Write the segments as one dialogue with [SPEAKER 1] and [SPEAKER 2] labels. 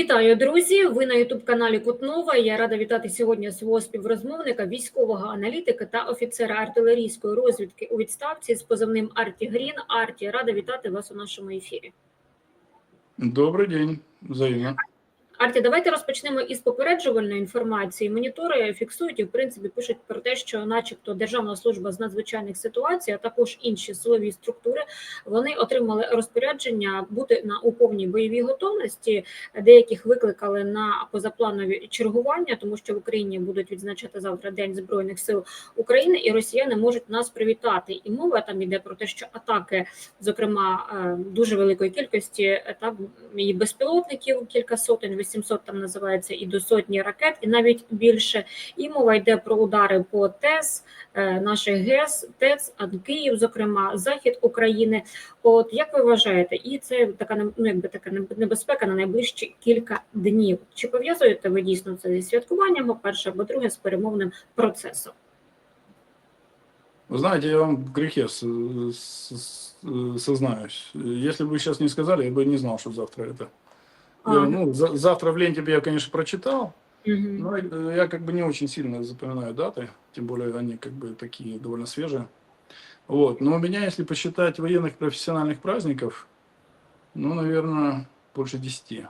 [SPEAKER 1] Вітаю, друзі! Ви на Ютуб-каналі Кутнова. Я рада вітати сьогодні свого співрозмовника, військового аналітика та офіцера артилерійської розвідки у відставці з позивним Арті Грін. Арті, рада вітати вас у нашому ефірі.
[SPEAKER 2] Добрий день, взаимно.
[SPEAKER 1] Арті, давайте розпочнемо із попереджувальної інформації. Монітори фіксують і в принципі пишуть про те, що, начебто, Державна служба з надзвичайних ситуацій, а також інші силові структури, вони отримали розпорядження бути на у повній бойовій готовності. Деяких викликали на позапланові чергування, тому що в Україні будуть відзначати завтра День збройних сил України, і росіяни можуть нас привітати. І мова там йде про те, що атаки, зокрема е, дуже великої кількості, е, там і безпілотників, кілька сотень, 800 там називається, і до сотні ракет, і навіть більше. І мова йде про удари по ТЕС, е, наших ГЕС, ТЕЦ, а Київ, зокрема, захід України. От як ви вважаєте, і це така ну, якби така небезпека на найближчі кілька днів. Чи пов'язуєте ви дійсно це зі святкуванням? Перше або друге з перемовним процесом?
[SPEAKER 2] Вы знаете, я вам в грехе с- с- с- сознаюсь. Если бы вы сейчас не сказали, я бы не знал, что завтра это.
[SPEAKER 1] А.
[SPEAKER 2] Я, ну, за- завтра в ленте бы я, конечно, прочитал,
[SPEAKER 1] Мгм.
[SPEAKER 2] но я как бы не очень сильно запоминаю даты, тем более они как бы такие довольно свежие. Вот. Но у меня, если посчитать военных профессиональных праздников, ну, наверное, больше 10.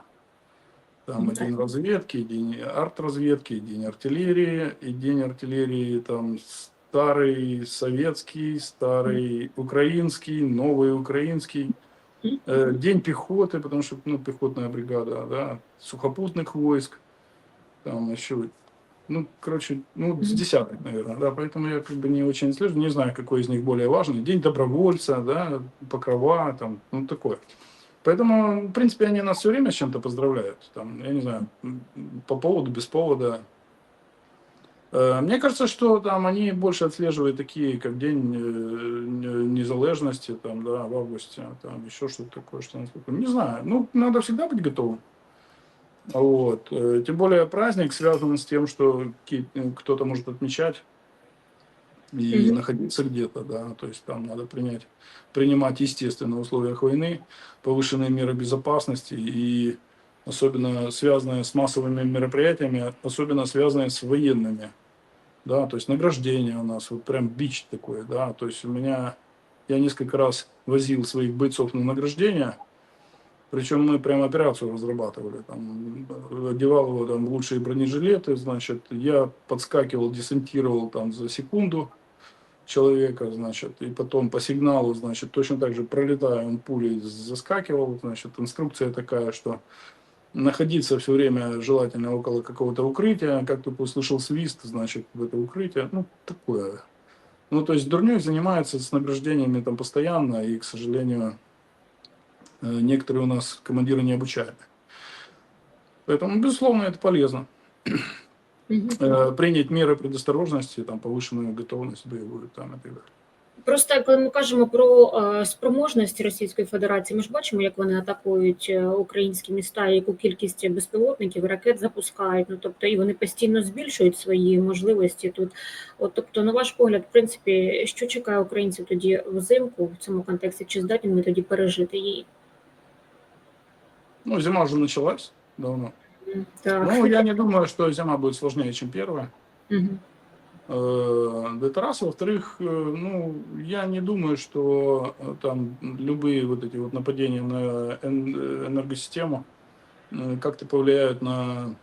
[SPEAKER 2] Там
[SPEAKER 1] Ну,
[SPEAKER 2] и день
[SPEAKER 1] так.
[SPEAKER 2] разведки, и день арт-разведки, и день артиллерии, и день артиллерии там старый советский, старый украинский, новый украинский. Э, День пехоты, потому что ну, пехотная бригада, да, сухопутных войск, там еще, ну, короче, ну, с десяток, наверное, да, поэтому я как бы не очень слежу, не знаю, какой из них более важный. День добровольца, да, покрова, там, ну, такое. Поэтому, в принципе, они нас все время с чем-то поздравляют, там, я не знаю, по поводу, без повода. Э, Мне кажется, что там они больше отслеживают такие, как День э, не- незалежности, там, да, в августе, там еще что-то такое, что насколько- Не знаю. Ну, надо всегда быть готовым. Вот. Э, Тем более праздник связан с тем, что кто-то может отмечать и
[SPEAKER 1] Мгм.
[SPEAKER 2] находиться где-то, да, то есть там надо принять, принимать, естественно, в условиях войны повышенные меры безопасности и особенно связанные с массовыми мероприятиями, особенно связанные с военными, да, то есть награждение у нас, вот прям бич такой, да, то есть у меня, я несколько раз возил своих бойцов на награждение, причем мы прям операцию разрабатывали, там, одевал его там в лучшие бронежилеты, значит, я подскакивал, десантировал там за секунду человека, значит, и потом по сигналу, значит, точно так же пролетая, он пулей заскакивал, значит, инструкция такая, что находиться все время желательно около какого-то укрытия, как только услышал свист, значит, в это укрытие, ну, такое. Ну, то есть Дурней занимается с награждениями там постоянно, и, к сожалению, э, некоторые у нас командиры не обучаемы. Поэтому, безусловно, это полезно. Э, Принять меры предосторожности, там, повышенную готовность боевую, там, и так далее.
[SPEAKER 1] Просто коли ми кажемо про е, спроможності Російської Федерації, ми ж бачимо, як вони атакують е, українські міста, яку кількість безпілотників, ракет запускають. Ну тобто і вони постійно збільшують свої можливості тут. От тобто, на ваш погляд, в принципі, що чекає українців тоді взимку в цьому контексті? Чи здатні ми тоді пережити її?
[SPEAKER 2] Ну, зима уже началась давно.
[SPEAKER 1] Так.
[SPEAKER 2] Ну, я не думаю, что зима будет сложнее, чем первая.
[SPEAKER 1] Мгм.
[SPEAKER 2] Э, Это раз. Во-вторых, э, ну, я не думаю, что э, там любые вот эти вот нападения на эн- энергосистему как-то повлияют на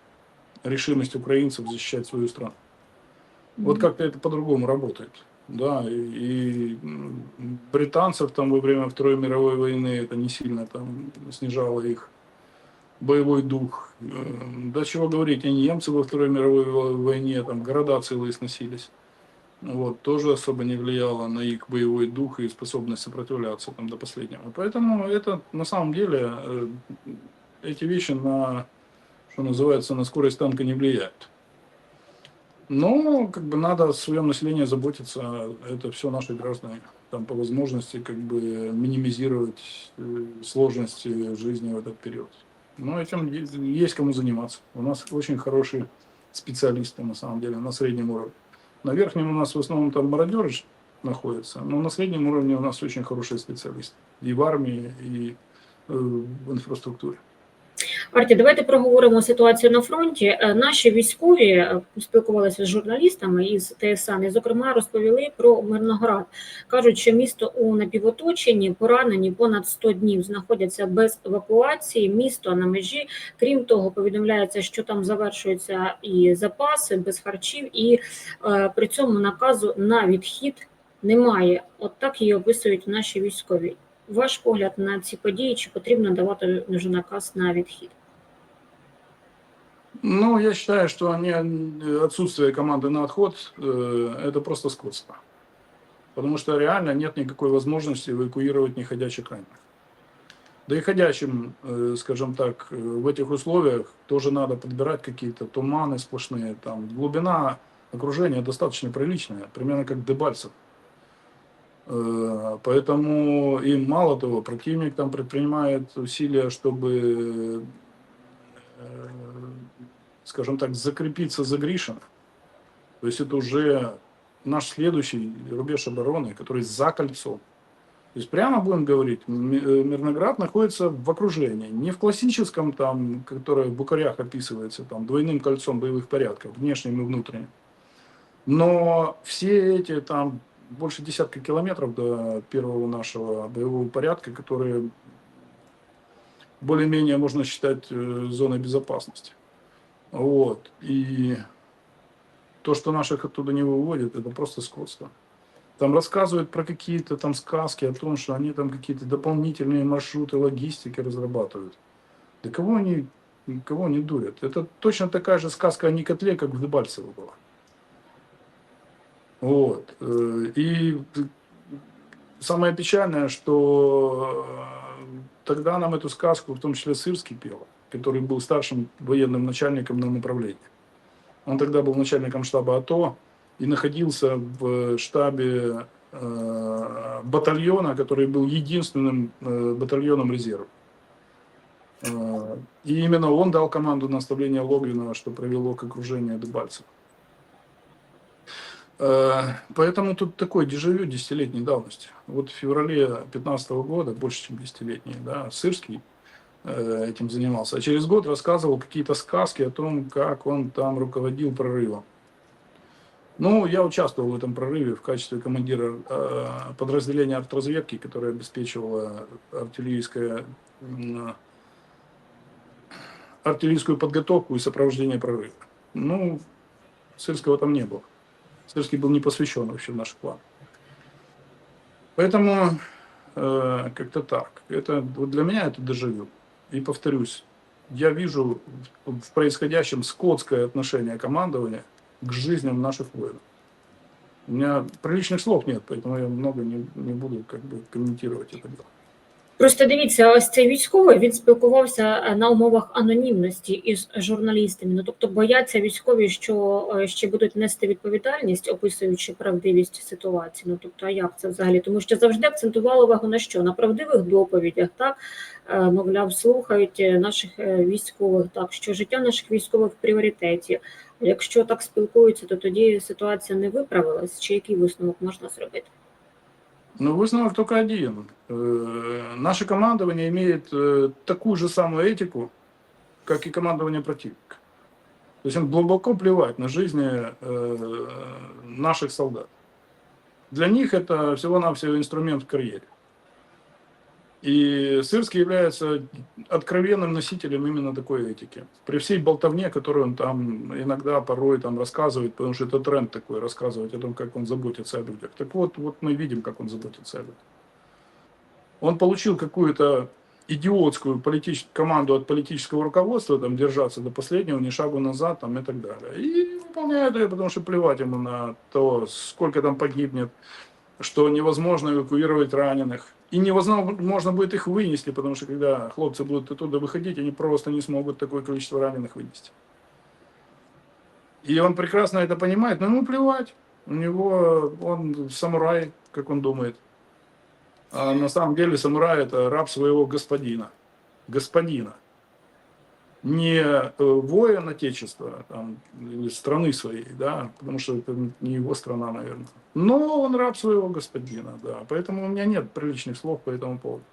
[SPEAKER 2] решимость украинцев защищать свою страну. Вот как-то это по-другому работает. Да, и, и, британцев там во время Второй мировой войны это не сильно там снижало их боевой дух. Э, Да чего говорить, и немцы во Второй мировой во- войне, там города целые сносились. Вот, тоже особо не влияло на их боевой дух и способность сопротивляться там до последнего. Поэтому это на самом деле э, эти вещи на, что называется, на скорость танка не влияют. Но как бы надо о своем населении заботиться. Это все наши граждане. Там по возможности как бы минимизировать э, сложности жизни в этот период. Но этим е- есть кому заниматься. У нас очень хорошие специалисты на самом деле на среднем уровне. На верхнем у нас в основном там мародеры находятся, но на среднем уровне у нас очень хорошие специалисты. И в армии, и э, в инфраструктуре.
[SPEAKER 1] Арті, давайте проговоримо ситуацію на фронті. Е, Наші військові е, спілкувалися з журналістами із ТСН, і, зокрема, розповіли про Мирноград. Кажуть, що місто у напівоточенні, поранені понад 100 днів знаходяться без евакуації. Місто на межі. Крім того, повідомляється, що там завершуються і запаси без харчів, і е, при цьому наказу на відхід немає. От так її описують наші військові. Ваш погляд на ці події, чи потрібно давати наказ на відхід?
[SPEAKER 2] Ну, я считаю, что они, отсутствие команды на отход э, это просто скотство. Потому что реально нет никакой возможности эвакуировать неходячих раненых. Да и ходячим, э, скажем так, э, в этих условиях тоже надо подбирать какие-то туманы сплошные. Там глубина окружения достаточно приличная, примерно как Дебальцев. Э, Поэтому и мало того, противник там предпринимает усилия, чтобы, э, скажем так, закрепиться за Гришино. То есть это уже наш следующий рубеж обороны, который за кольцом. То есть прямо будем говорить, э, Мирноград находится в окружении, не в классическом там, которое в Букарях описывается, там, двойным кольцом боевых порядков, внешним и внутренним. Но все эти там больше десятка километров до первого нашего боевого порядка, которые более-менее можно считать э, зоной безопасности. Вот. И то, что наших оттуда не выводят, это просто скотство. Там рассказывают про какие-то там сказки о том, что они там какие-то дополнительные маршруты логистики разрабатывают. Да кого они, кого они дурят? Это точно такая же сказка о Никотле, как в Дебальцево была. Вот. Э, И самое печальное, что э, тогда нам эту сказку, в том числе Сырский пел, который был старшим военным начальником на направлении. Он тогда был начальником штаба АТО и находился в штабе э, батальона, который был единственным э, батальоном резерва. Э, И именно он дал команду на оставление Логвинова, что привело к окружению Дебальцева. Э, Поэтому тут такой дежавю десятилетней давности. Вот в феврале 2015 года, больше чем десятилетний, да, Сырский этим занимался. А через год рассказывал какие-то сказки о том, как он там руководил прорывом. Ну, я участвовал в этом прорыве в качестве командира э, подразделения артразведки, которое обеспечивало артиллерийское, м, артиллерийскую подготовку и сопровождение прорыва. Ну, Сырского там не было. Сырский был не посвящен вообще в наш план. Поэтому э, как-то так. Это вот для меня это дежавю. И повторюсь, я вижу в в происходящем скотское отношение командования к жизням наших воинов. У меня приличных слов нет, поэтому я много не, не буду как бы комментировать это дело.
[SPEAKER 1] Просто дивіться, ось цей військовий він спілкувався е, на умовах анонімності із журналістами. Ну тобто бояться військові, що е, ще будуть нести відповідальність, описуючи правдивість ситуації. Ну тобто, а як це взагалі? Тому що завжди акцентували увагу на що? На правдивих доповідях, так Е, мовляв, слухають е, наших е, військових, так що життя наших військових в пріоритеті. Якщо так спілкуються, то тоді ситуація не виправилась. Чи який висновок можна зробити?
[SPEAKER 2] Ну, высновок только один. Э, Наше командование имеет э, такую же самую этику, как и командование противника. То есть им глубоко плевать на жизни э, наших солдат. Для них это всего-навсего инструмент в карьере. И Сырский является откровенным носителем именно такой этики. При всей болтовне, которую он там иногда, порой там рассказывает, потому что это тренд такой, рассказывать о том, как он заботится о людях. Так вот, вот мы видим, как он заботится о людях. Он получил какую-то идиотскую политич... команду от политического руководства, там, держаться до последнего, ни шагу назад, там, и так далее. И выполняет ее, потому что плевать ему на то, сколько там погибнет, что невозможно эвакуировать раненых. И невозможно будет их вынести, потому что когда хлопцы будут оттуда выходить, они просто не смогут такое количество раненых вынести. И он прекрасно это понимает, но ему плевать. У него, он самурай, как он думает. А на самом деле самурай это раб своего господина. Господина. Не э, воин отечества там, или страны своей, да, потому что это не его страна, наверное. Но он раб своего господина, да. Поэтому у меня нет приличных слов по этому поводу.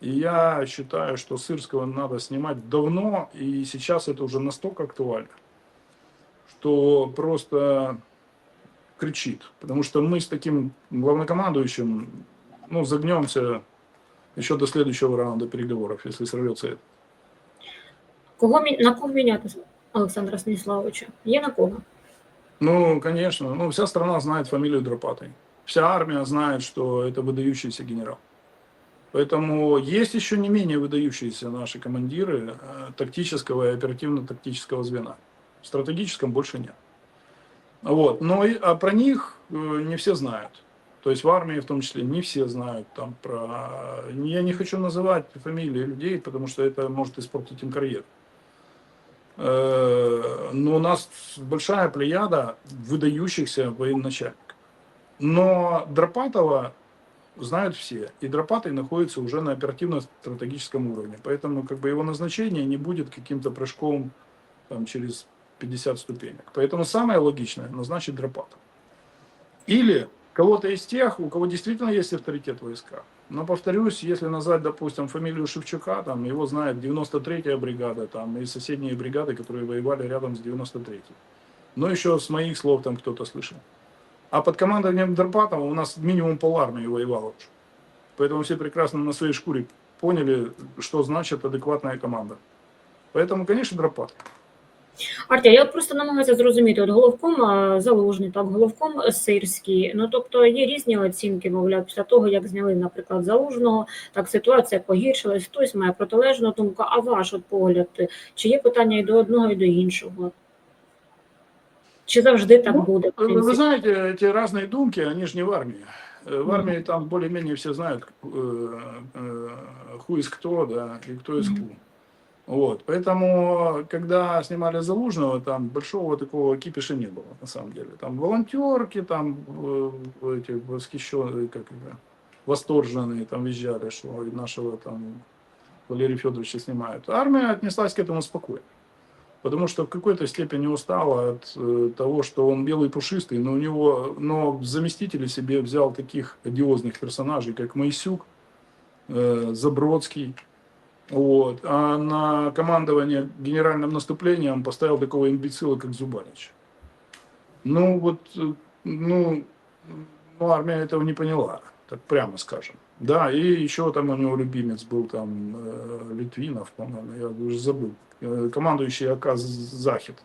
[SPEAKER 2] И я считаю, что Сырского надо снимать давно, и сейчас это уже настолько актуально, что просто кричит. Потому что мы с таким главнокомандующим, ну, загнемся еще до следующего раунда переговоров, если сорвется это.
[SPEAKER 1] Кого мі- на кого міняти Олександра Станіславовича? Є на кого?
[SPEAKER 2] Ну, конечно, ну, вся страна знает фамилию Дропатой. Вся армия знает, что это выдающийся генерал. Поэтому есть еще не менее выдающиеся наши командиры э, тактического и оперативно-тактического звена. В стратегическом больше нет. Вот. Но и- а про них э, не все знают. То есть в армии в том числе не все знают там про... Я не хочу называть фамилии людей, потому что это может испортить им карьеру. Э, Но у нас большая плеяда выдающихся военачальников. Но Дропатова знают все. И Дропатый находится уже на оперативно-стратегическом уровне. Поэтому как бы его назначение не будет каким-то прыжком там, через 50 ступенек. Поэтому самое логичное назначить Дропатова. Или кого-то из тех, у кого действительно есть авторитет в войсках. Но повторюсь, если назвать, допустим, фамилию Шевчука, там его знает 93-я бригада, там и соседние бригады, которые воевали рядом с 93-й. Но еще с моих слов там кто-то слышал. А под командованием Дропатова у нас минимум полармии воевало уже. Поэтому все прекрасно на своей шкуре поняли, что значит адекватная команда. Поэтому, конечно, Дропат.
[SPEAKER 1] Артя, я от просто намагаюся зрозуміти, от головком а, залужний, так, головком сирський. Ну тобто є різні оцінки, мовляв, після того, як зняли, наприклад, залужного, так ситуація погіршилась, хтось має протилежну думку. А ваш от погляд, чи є питання і до одного, і до іншого? Чи завжди так
[SPEAKER 2] Ну,
[SPEAKER 1] буде? в
[SPEAKER 2] Вы, вы
[SPEAKER 1] принципі?
[SPEAKER 2] знаете, эти разные думки, они же не в армии. Э, В армии там более-менее все знают, э, э, ху из кто, да, и кто из
[SPEAKER 1] Мгм.
[SPEAKER 2] ху. Вот, поэтому, когда снимали Залужного, там большого такого кипиша не было, на самом деле. Там волонтерки, там э, эти восхищенные, как это, восторженные, там визжали, что нашего там Валерия Федоровича снимают. Армия отнеслась к этому спокойно. Потому что в какой-то степени устала от э, того, что он белый пушистый, но у него, но заместители себе взял таких одиозных персонажей, как Моисюк, э, Забродский, вот. А на командование генеральным наступлением поставил такого имбецила, как Зубанич. Ну вот, э, ну, ну, армия этого не поняла, так прямо скажем. Да, и еще там у него любимец был там э, Литвинов, по-моему, я уже забыл, э, командующий АК Захид.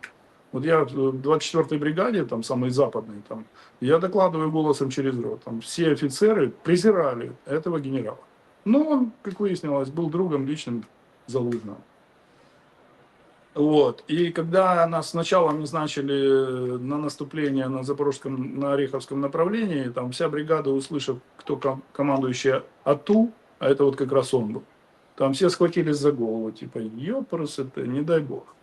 [SPEAKER 2] Вот я в 24-й бригаде, там самой западной, там, я докладываю голосом через рот, там все офицеры презирали этого генерала. Но он, как выяснилось, был другом личным Залужного. Вот. И когда нас сначала назначили на наступление на Запорожском, на Ореховском направлении, там вся бригада, услышав, кто ком- командующий АТУ, а это вот как раз он был, там все схватились за голову, типа, ёпрс это, не дай бог.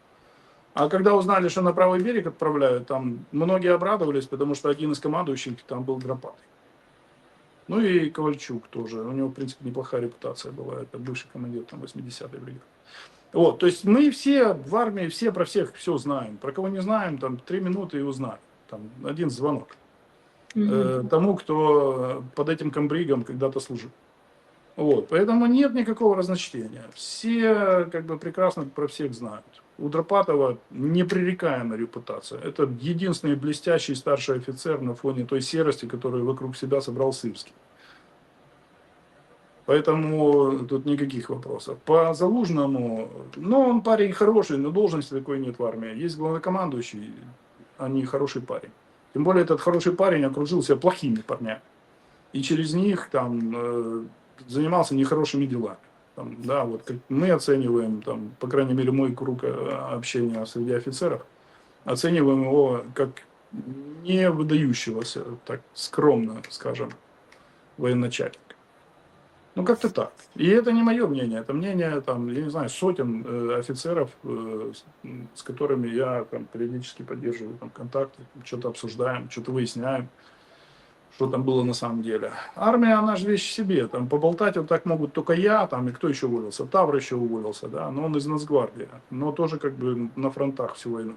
[SPEAKER 2] А когда узнали, что на правый берег отправляют, там многие обрадовались, потому что один из командующих там был Дропатый. Ну и Ковальчук тоже. У него, в принципе, неплохая репутация была. Это бывший командир там 80-й бригады. Вот, то есть мы все в армии, все про всех все знаем. Про кого не знаем, там три минуты и узнаем. Там один звонок.
[SPEAKER 1] Мгм.
[SPEAKER 2] э, тому, кто под этим комбригом когда-то служил. Вот, поэтому нет никакого разночтения. Все как бы прекрасно про всех знают. У Дропатова непререкаемая репутация. Это единственный блестящий старший офицер на фоне той серости, которую вокруг себя собрал Сырский. Поэтому тут никаких вопросов. По Залужному, ну, он парень хороший, но должности такой нет в армии. Есть главнокомандующий, а не хороший парень. Тем более этот хороший парень окружил себя плохими парнями. И через них там э, занимался нехорошими делами. Там, да, вот как мы оцениваем, там, по крайней мере, мой круг э, общения среди офицеров, оцениваем его как не выдающегося, так скромно, скажем, военачальника. Ну, как-то так. И это не мое мнение, это мнение, там, я не знаю, сотен э, офицеров, э, с, с которыми я там, периодически поддерживаю там, контакты, что-то обсуждаем, что-то выясняем, что там было на самом деле. Армия, она же вещь в себе, там, поболтать вот так могут только я, там, и кто еще уволился, Тавр еще уволился, да, но он из Нацгвардии, но тоже как бы на фронтах всю войну.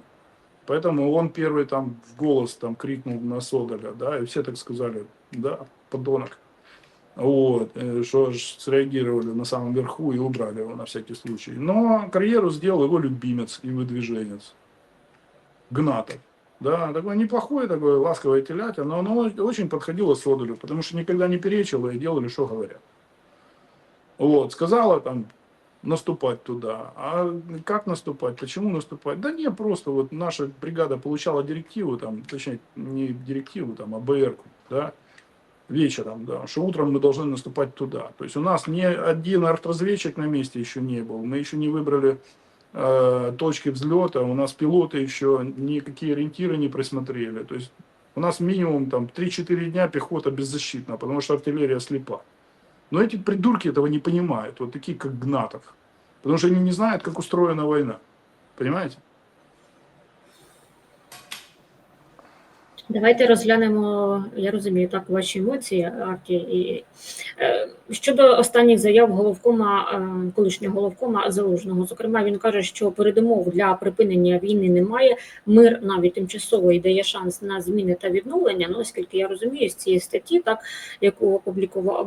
[SPEAKER 2] Поэтому он первый там в голос там крикнул на Соболя, да, и все так сказали, да, подонок. Вот, э, что ж среагировали на самом верху и убрали его на всякий случай. Но карьеру сделал его любимец и выдвиженец. Гнатов. Да, такой неплохой, такой ласковый телятя, но оно очень подходило Содолю, потому что никогда не перечило и делали, что говорят. Вот, сказала там наступать туда. А как наступать? Почему наступать? Да не, просто вот наша бригада получала директиву, там, точнее, не директиву, там, а БРку, да, вечером, да, что утром мы должны наступать туда. То есть у нас ни один артразведчик на месте еще не был, мы еще не выбрали точки взлета, у нас пилоты еще никакие ориентиры не присмотрели. То есть у нас минимум там 3-4 дня пехота беззащитна, потому что артиллерия слепа. Но эти придурки этого не понимают, вот такие как Гнатов. Потому что они не знают, как устроена война. Понимаете?
[SPEAKER 1] Давайте розглянемо, я розумію так ваші емоції, Арті. І, е, щодо останніх заяв головкома, е, колишнього головкома Залужного. Зокрема, він каже, що передумов для припинення війни немає. Мир навіть тимчасово дає шанс на зміни та відновлення. Ну, оскільки я розумію з цієї статті, так яку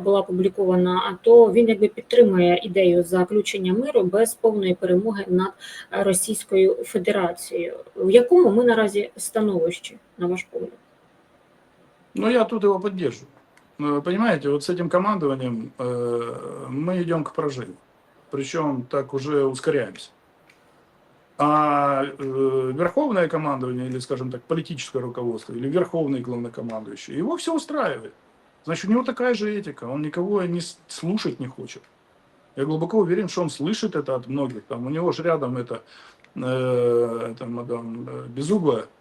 [SPEAKER 1] була опублікована, то він якби підтримує ідею заключення миру без повної перемоги над Російською Федерацією. В якому ми наразі становищі, на ваш погляд?
[SPEAKER 2] Но я тут его поддерживаю. Ну, Понимаете, вот с этим командованием э, мы идем к поражению. Причем так уже ускоряемся. А э, верховное командование, или, скажем так, политическое руководство, или верховный главнокомандующий, его все устраивает. Значит, у него такая же этика, он никого не слушать не хочет. Я глубоко уверен, что он слышит это от многих. Там, у него же рядом это, э, это мадам э, Безуглая, Э,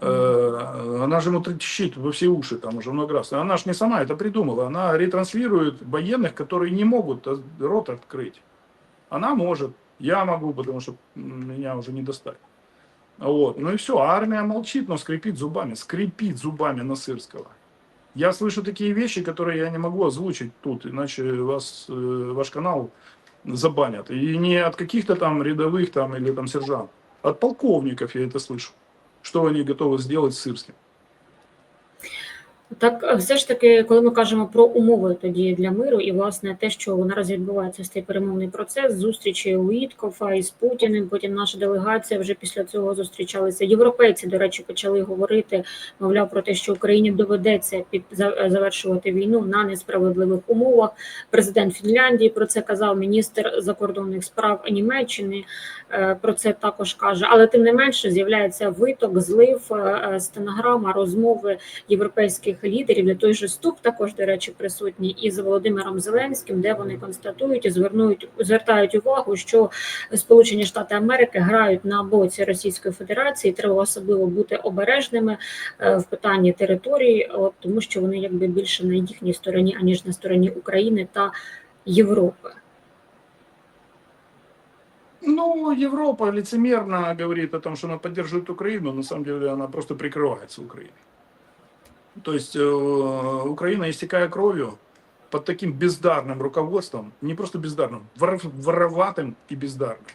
[SPEAKER 2] она же ему трещит во все уши там уже много раз. Она же не сама это придумала. Она ретранслирует военных, которые не могут э, рот открыть. Она может. Я могу, потому что меня уже не достать. Вот. Ну и все. А армия молчит, но скрипит зубами. Скрипит зубами на Сырского. Я слышу такие вещи, которые я не могу озвучить тут, иначе вас, э, ваш канал забанят. И не от каких-то там рядовых там или там сержантов. От полковников я это слышу что они готовы сделать с Сырским.
[SPEAKER 1] Так, все ж таки, коли ми кажемо про умови тоді для миру, і власне те, що наразі відбувається цей перемовний процес, зустрічі Уіткофа із Путіним. Потім наша делегація вже після цього зустрічалися. Європейці, до речі, почали говорити, мовляв, про те, що Україні доведеться під завершувати війну на несправедливих умовах. Президент Фінляндії про це казав міністр закордонних справ Німеччини. е, Про це також каже, але тим не менше з'являється виток, злив, е, е, стенограма, розмови європейських лідерів, де той же ступ також, до речі, присутній із Володимиром Зеленським, де вони констатують і звернуть звертають увагу, що Сполучені Штати Америки грають на боці Російської Федерації. Треба особливо бути обережними е, в питанні території, от, тому що вони якби більше на їхній стороні, аніж на стороні України та Європи.
[SPEAKER 2] Ну, Европа лицемерно говорит о том, что она поддерживает Украину, на самом деле она просто прикрывается Украиной. То есть э, Украина, истекая кровью, под таким бездарным руководством, не просто бездарным, вор- вороватым и бездарным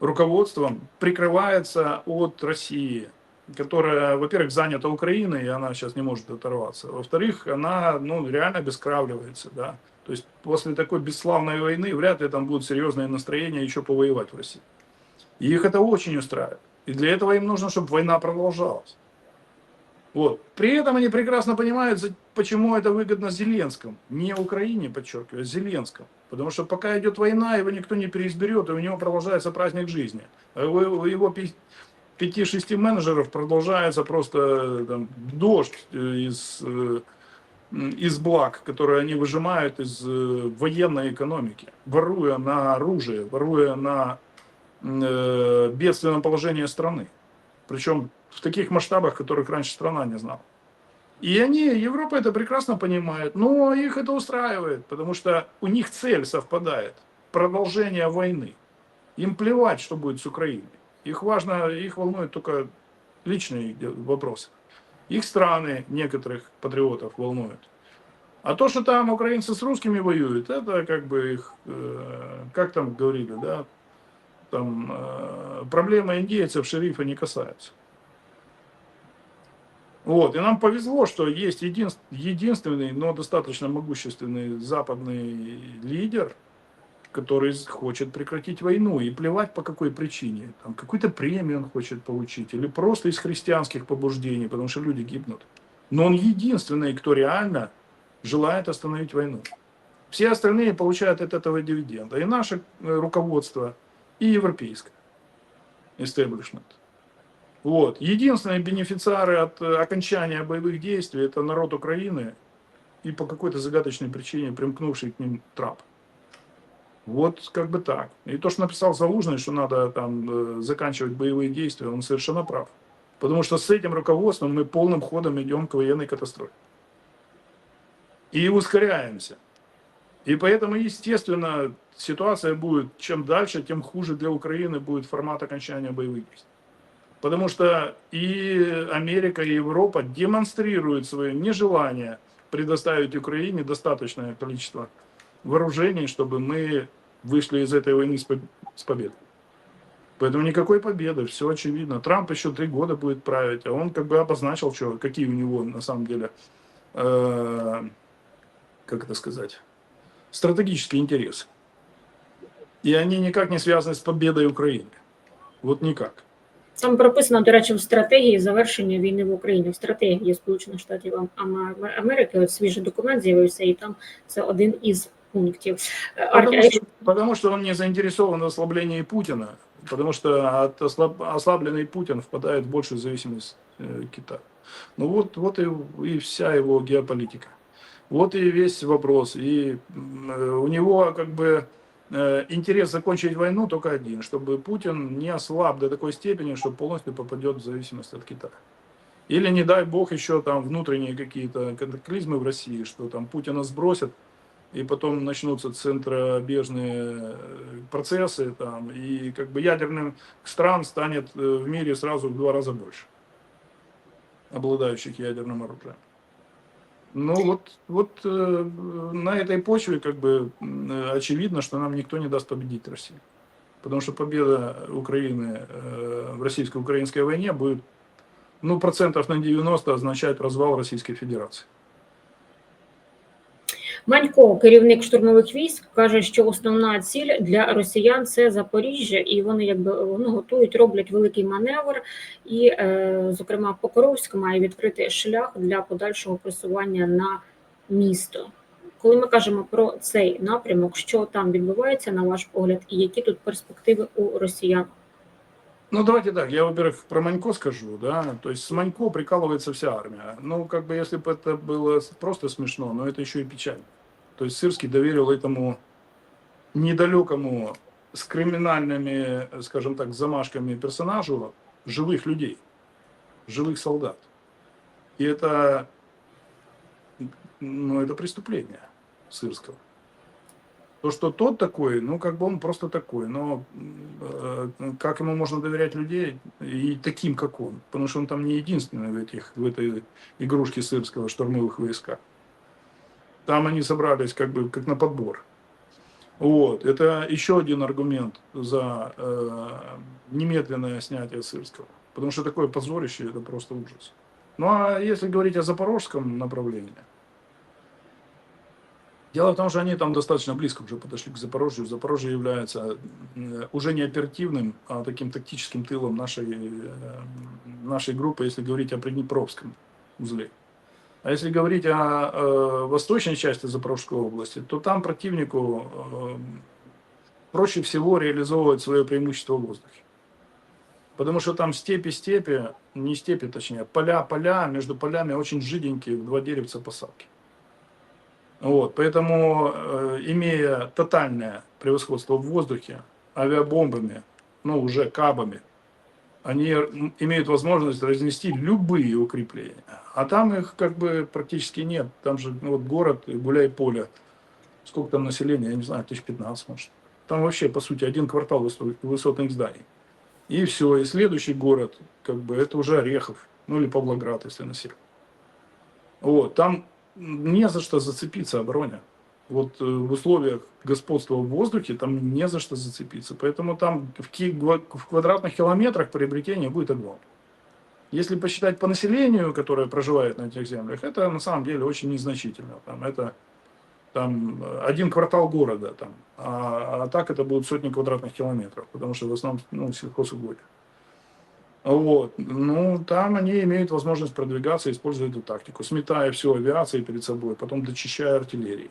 [SPEAKER 2] руководством, прикрывается от России, которая, во-первых, занята Украиной, и она сейчас не может оторваться. Во-вторых, она ну, реально бескравливается. Да? То есть после такой бесславной войны вряд ли там будут серьезные настроения еще повоевать в России. И их это очень устраивает. И для этого им нужно, чтобы война продолжалась. Вот. При этом они прекрасно понимают, почему это выгодно Зеленскому. Не Украине, подчеркиваю, а Зеленскому. Потому что пока идет война, его никто не переизберет, и у него продолжается праздник жизни. А у его пяти-шести менеджеров продолжается просто э, там, дождь э, из, э, из благ, которые они выжимают из военной экономики, воруя на оружие, воруя на бедственном положении страны. Причем в таких масштабах, которых раньше страна не знала. И они, Европа это прекрасно понимает, но их это устраивает, потому что у них цель совпадает. Продолжение войны. Им плевать, что будет с Украиной. Их важно, их волнует только личные вопросы. Их страны, некоторых патриотов волнуют. А то, что там украинцы с русскими воюют, это как бы их, э, как там говорили, да, там э, проблема индейцев шерифа не касается. Вот, и нам повезло, что есть един- единственный, но достаточно могущественный западный лидер, который хочет прекратить войну и плевать по какой причине. Там, какую-то премию он хочет получить или просто из христианских побуждений, потому что люди гибнут. Но он единственный, кто реально желает остановить войну. Все остальные получают от этого дивиденда. И наше э, руководство, и европейское. Establishment. Вот. Единственные бенефициары от э, окончания боевых действий это народ Украины и по какой-то загадочной причине примкнувший к ним Трамп. Вот как бы так. И то, что написал Залужный, что надо там э, заканчивать боевые действия, он совершенно прав. Потому что с этим руководством мы полным ходом идем к военной катастрофе. И ускоряемся. И поэтому, естественно, ситуация будет, чем дальше, тем хуже для Украины будет формат окончания боевых действий. Потому что и Америка, и Европа демонстрируют свое нежелание предоставить Украине достаточное количество вооружений, чтобы мы вышли из этой войны с поб- с победой. Поэтому никакой победы, все очевидно. Трамп еще три года будет править, а он как бы обозначил, что, какие у него на самом деле, э, как это сказать, стратегические интересы. И они никак не связаны с победой Украины. Вот никак.
[SPEAKER 1] Там прописано, до речі, в стратегії завершення війни в Україні, в стратегії Сполучених Штатів Ам- Ам- Америки. От свіжий документ з'явився, і там це один із пунктів. Е, Арті, а
[SPEAKER 2] Потому
[SPEAKER 1] якщо
[SPEAKER 2] что, потому что он не заинтересован в ослаблении Путина, потому что от ослаб- ослабленный Путин впадает в большую зависимость э, Китая. Ну вот, вот и, и вся его геополитика. Вот и весь вопрос. И м, э, у него как бы э, интерес закончить войну только один, чтобы Путин не ослаб до такой степени, что полностью попадет в зависимость от Китая. Или, не дай бог, еще там внутренние какие-то катаклизмы в России, что там Путина сбросят, и потом начнутся центробежные э, процессы, там, и как бы ядерных стран станет э, в мире сразу в два раза больше, обладающих ядерным оружием. Ну вот, вот э, на этой почве как бы э, очевидно, что нам никто не даст победить Россию. Потому что победа Украины э, в российско-украинской войне будет, ну, процентов на 90 означать развал Российской Федерации.
[SPEAKER 1] Манько, керівник штурмових військ, каже, що основна ціль для росіян це Запоріжжя, і вони якби вони готують, роблять великий маневр, і, е, зокрема, Покровськ має відкрити шлях для подальшого просування на місто. Коли ми кажемо про цей напрямок, що там відбувається, на ваш погляд, і які тут перспективи у росіян?
[SPEAKER 2] Ну, давайте так, я, во-первых, про Манько скажу, да, то есть с Манько прикалывается вся армия. Ну, как бы, если бы это было просто смешно, но это еще и печально. То есть Сырский доверил этому недалекому с криминальными, скажем так, замашками персонажу живых людей, живых солдат. И это, ну, это преступление Сырского. То, что тот такой, ну, как бы он просто такой. Но э, как ему можно доверять людей и таким, как он? Потому что он там не единственный в, этих, в этой игрушке сырского штурмовых войска. Там они собрались как бы как на подбор. Вот. Это еще один аргумент за э, немедленное снятие Сырского. Потому что такое позорище, это просто ужас. Ну а если говорить о запорожском направлении, Дело в том, что они там достаточно близко уже подошли к Запорожью. Запорожье является э, уже не оперативным, а таким тактическим тылом нашей, э, нашей группы, если говорить о Приднепровском узле. А если говорить о э, восточной части Запорожской области, то там противнику э, проще всего реализовывать свое преимущество в воздухе. Потому что там степи-степи, не степи точнее, поля-поля, между полями очень жиденькие, два деревца посадки. Вот, поэтому, э, имея тотальное превосходство в воздухе, авиабомбами, ну, уже кабами, они имеют возможность разнести любые укрепления. А там их как бы практически нет. Там же ну, вот город Гуляй-Поле. Сколько там населения, я не знаю, тысяч 15 может. Там вообще, по сути, один квартал высо- высотных зданий. И все. И следующий город, как бы, это уже Орехов. Ну, или Павлоград, если на север. Вот, там не за что зацепиться обороне. Вот э, в условиях господства в воздухе там не за что зацепиться. Поэтому там в, ки- в квадратных километрах приобретение будет огромное. Если посчитать по населению, которое проживает на этих землях, это на самом деле очень незначительно. Там, это там, э, один квартал города, там, а, а так это будут сотни квадратных километров, потому что в основном ну, сельхозугодие. Вот. Ну, там они имеют возможность продвигаться, используя эту тактику, сметая всю авиацию перед собой, потом дочищая артиллерией.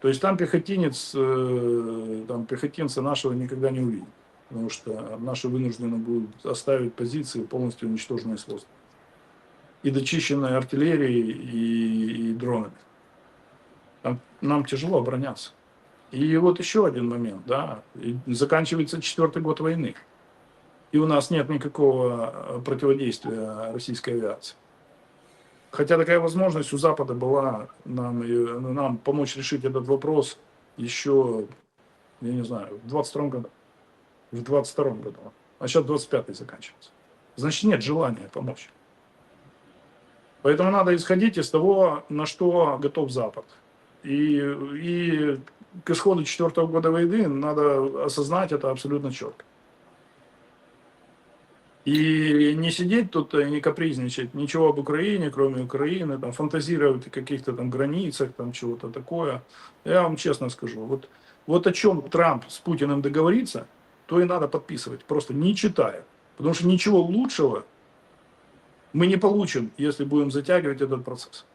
[SPEAKER 2] То есть там пехотинец, э, там пехотинца нашего никогда не увидит, потому что наши вынуждены будут оставить позиции, полностью уничтоженные с воздуха. И дочищенной артиллерией, и, и дронами. Там, нам тяжело обороняться. И вот еще один момент, да, заканчивается четвертый год войны и у нас нет никакого э, противодействия российской авиации. Хотя такая возможность у Запада была нам, и- нам помочь решить этот вопрос еще, я не знаю, в 22 году. В 22 году. А сейчас 25 заканчивается. Значит, нет желания помочь. Поэтому надо исходить из того, на что готов Запад. И, и к исходу четвертого года войны надо осознать это абсолютно четко. И не сидеть тут и не капризничать, ничего об Украине, кроме Украины, там, фантазировать о каких-то там границах, там чего-то такое. Я вам честно скажу, вот, вот о чем Трамп с Путиным договорится, то и надо подписывать, просто не читая. Потому что ничего лучшего мы не получим, если будем затягивать этот процесс.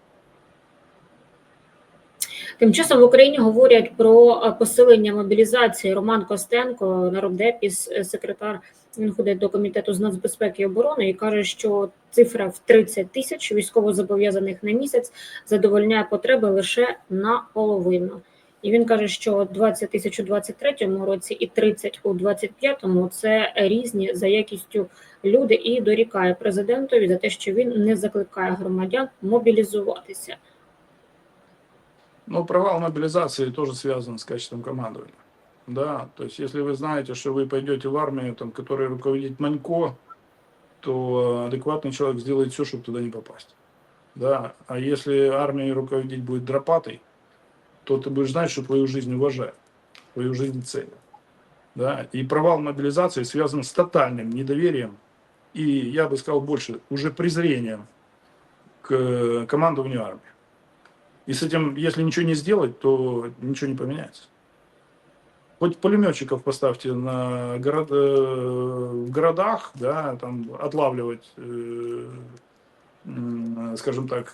[SPEAKER 1] Тим часом в Україні говорять про е, посилення мобілізації. Роман Костенко, нардепіс, е, секретар, він ходить до комітету з нацбезпеки і оборони і каже, що цифра в 30 тисяч військовозобов'язаних на місяць задовольняє потреби лише наполовину. І він каже, що 20 тисяч у 23-му році і 30 у 25-му – це різні за якістю люди і дорікає президентові за те, що він не закликає громадян мобілізуватися.
[SPEAKER 2] Но провал мобилизации тоже связан с качеством командования. Да, то есть если вы знаете, что вы пойдете в армию, там, которой руководит Манько, то адекватный человек сделает все, чтобы туда не попасть. Да, а если армией руководить будет дропатый, то ты будешь знать, что твою жизнь уважают, твою жизнь ценят. Да, и провал мобилизации связан с тотальным недоверием и, я бы сказал больше, уже презрением к э, командованию армии. И с этим, если ничего не сделать, то ничего не поменяется. Хоть пулеметчиков поставьте на город, э, в городах, да, там отлавливать, э, м, скажем так,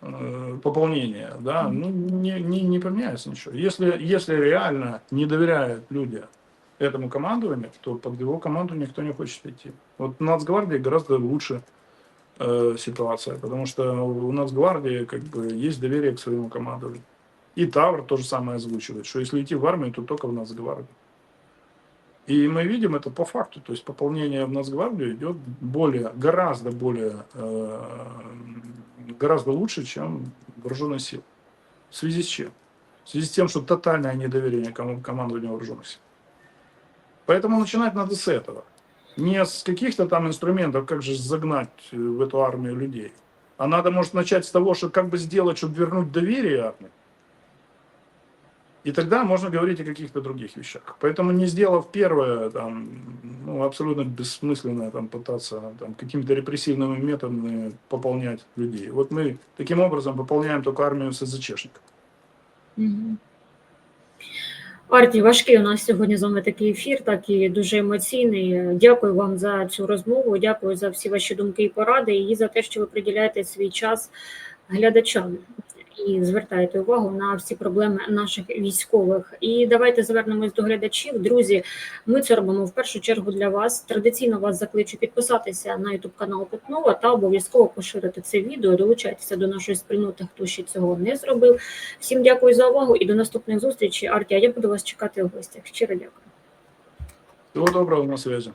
[SPEAKER 2] э, пополнение, да, ну не, не, не поменяется ничего. Если, если реально не доверяют люди этому командованию, то под его команду никто не хочет идти. Вот в Нацгвардии гораздо лучше э, ситуация, потому что у Нацгвардии как бы есть доверие к своему командованию. И Тавр то же самое озвучивает, что если идти в армию, то только в Нацгвардию. И мы видим это по факту, то есть пополнение в Нацгвардию идет более, гораздо более, э, гораздо лучше, чем вооруженные силы. В связи с чем? В связи с тем, что тотальное недоверие кому- командованию вооруженных сил. Поэтому начинать надо с этого. Не с каких-то там инструментов, как же загнать э, в эту армию людей. А надо, может, начать с того, что как бы сделать, чтобы вернуть доверие армии. И тогда можно говорить о каких-то других вещах. Поэтому не сделав первое, там, ну, абсолютно бессмысленно там, пытаться там, какими-то репрессивными методами пополнять людей. Вот мы таким образом пополняем только армию СЗЧшников.
[SPEAKER 1] Мгм. Арті, важкий у нас сьогодні з вами такий ефір, так і дуже емоційний. Дякую вам за цю розмову. Дякую за всі ваші думки і поради, і за те, що ви приділяєте свій час глядачам І звертаєте увагу на всі проблеми наших військових. І давайте звернемось до глядачів. Друзі, ми це робимо в першу чергу для вас. Традиційно вас закличу підписатися на YouTube канал Петнова та обов'язково поширити це відео. Долучайтеся до нашої спільноти, хто ще цього не зробив. Всім дякую за увагу і до наступних зустрічей. Арті, а я буду вас чекати у гостях. Щиро дякую.
[SPEAKER 2] Всего доброго, на связи.